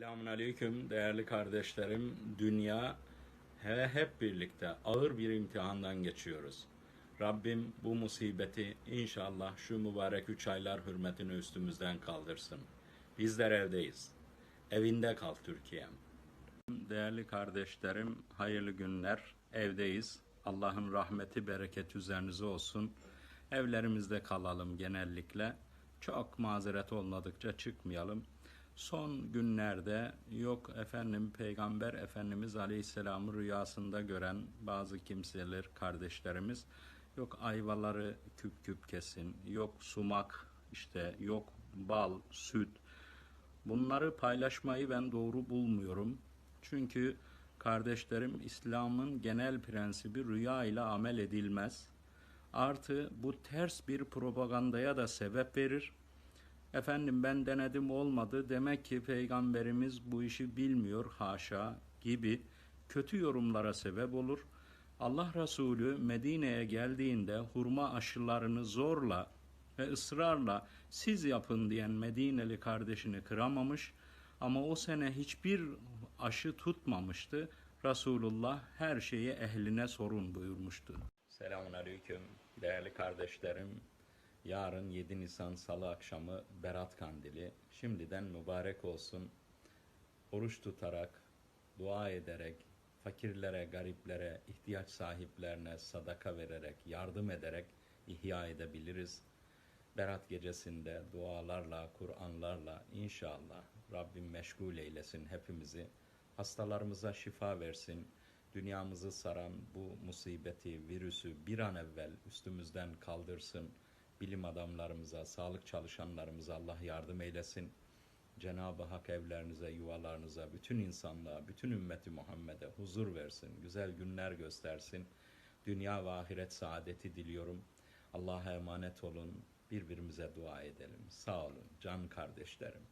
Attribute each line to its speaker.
Speaker 1: Selamun Aleyküm değerli kardeşlerim. Dünya ve hep birlikte ağır bir imtihandan geçiyoruz. Rabbim bu musibeti inşallah şu mübarek üç aylar hürmetini üstümüzden kaldırsın. Bizler evdeyiz. Evinde kal Türkiye'm. Değerli kardeşlerim, hayırlı günler. Evdeyiz. Allah'ın rahmeti, bereketi üzerinize olsun. Evlerimizde kalalım genellikle. Çok mazeret olmadıkça çıkmayalım. Son günlerde yok efendim Peygamber Efendimiz Aleyhisselam'ı rüyasında gören bazı kimseler, kardeşlerimiz yok ayvaları küp küp kesin, yok sumak, işte yok bal, süt, Bunları paylaşmayı ben doğru bulmuyorum. Çünkü kardeşlerim İslam'ın genel prensibi rüya ile amel edilmez. Artı bu ters bir propagandaya da sebep verir. Efendim ben denedim olmadı demek ki peygamberimiz bu işi bilmiyor haşa gibi kötü yorumlara sebep olur. Allah Resulü Medine'ye geldiğinde hurma aşılarını zorla ve ısrarla siz yapın diyen Medineli kardeşini kıramamış ama o sene hiçbir aşı tutmamıştı. Resulullah her şeyi ehline sorun buyurmuştu. Selamun Aleyküm değerli kardeşlerim. Yarın 7 Nisan Salı akşamı Berat Kandili. Şimdiden mübarek olsun. Oruç tutarak, dua ederek, fakirlere, gariplere, ihtiyaç sahiplerine sadaka vererek, yardım ederek ihya edebiliriz. Berat gecesinde dualarla, Kur'anlarla inşallah Rabbim meşgul eylesin hepimizi. Hastalarımıza şifa versin. Dünyamızı saran bu musibeti, virüsü bir an evvel üstümüzden kaldırsın. Bilim adamlarımıza, sağlık çalışanlarımıza Allah yardım eylesin. Cenab-ı Hak evlerinize, yuvalarınıza, bütün insanlığa, bütün ümmeti Muhammed'e huzur versin, güzel günler göstersin. Dünya ve ahiret saadeti diliyorum. Allah'a emanet olun, birbirimize dua edelim. Sağ olun can kardeşlerim.